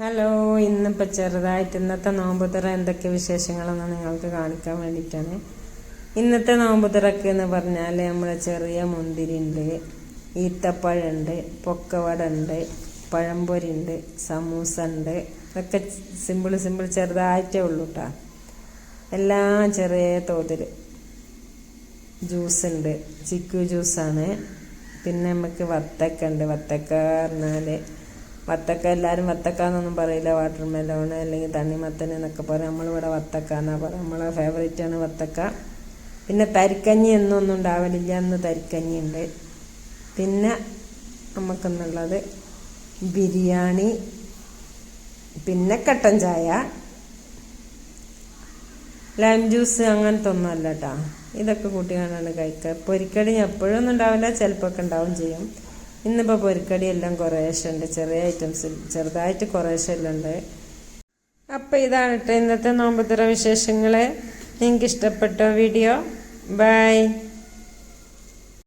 Hello ഇന്നിപ്പോൾ ചെറുതായിട്ട് ഇന്നത്തെ നോമ്പുതുറ എന്തൊക്കെ വിശേഷങ്ങളെന്ന് നിങ്ങൾക്ക് കാണിക്കാൻ വേണ്ടിയിട്ടാണ്. ഇന്നത്തെ നോമ്പുതുറക്ക് എന്ന് പറഞ്ഞാൽ നമ്മൾ ചെറിയ മുന്തിരി ഉണ്ട് ഈത്തപ്പഴമുണ്ട് പൊക്കവട ഉണ്ട് പഴംപൊരി ഉണ്ട് സമൂസ ഉണ്ട് ഇതൊക്കെ സിമ്പിൾ സിമ്പിൾ ചെറുതായിട്ടേ ഉള്ളൂ കേട്ടോ എല്ലാം ചെറിയ തോതിൽ ജ്യൂസ് ഉണ്ട് ചിക്കു ജ്യൂസാണ്. പിന്നെ നമുക്ക് വത്തക്ക ഉണ്ട് വത്തക്ക പറഞ്ഞാൽ വത്തക്ക എല്ലാവരും വത്തക്ക എന്നൊന്നും പറയില്ല. വാട്ടർ മെലോൺ അല്ലെങ്കിൽ തണ്ണിമത്തൻ എന്നൊക്കെ പറയും. നമ്മളിവിടെ വത്തക്ക എന്നാ പറയുക നമ്മളെ ആണ് വത്തക്ക. പിന്നെ തരിക്കഞ്ഞി എന്നൊന്നും ഉണ്ടാവലില്ല. എന്ന് തരിക്കഞ്ഞി ഉണ്ട്. പിന്നെ നമുക്കെന്നുള്ളത് ബിരിയാണി പിന്നെ കട്ടൻ ചായ. ലൈം ജ്യൂസ് അങ്ങനത്തെ ഒന്നും അല്ല കേട്ടോ ഇതൊക്കെ കൂട്ടിയാണ് കഴിക്കുക. പൊരിക്കടി എപ്പോഴൊന്നും ഉണ്ടാവില്ല. ചിലപ്പോൾ ഒക്കെ ഉണ്ടാവും ചെയ്യും. ഇന്നിപ്പോൾ പൊരിക്കടി എല്ലാം കുറേശ്ശെ ഉണ്ട്. ചെറിയ ഐറ്റംസ് ചെറുതായിട്ട് കുറേശ്ശെ എല്ലാം ഉണ്ട്. അപ്പോൾ ഇതാണ് ഇന്നത്തെ നോമ്പുതുറ വിശേഷങ്ങൾ നിങ്ങൾക്ക് ഇഷ്ടപ്പെട്ടോ വീഡിയോ ബൈ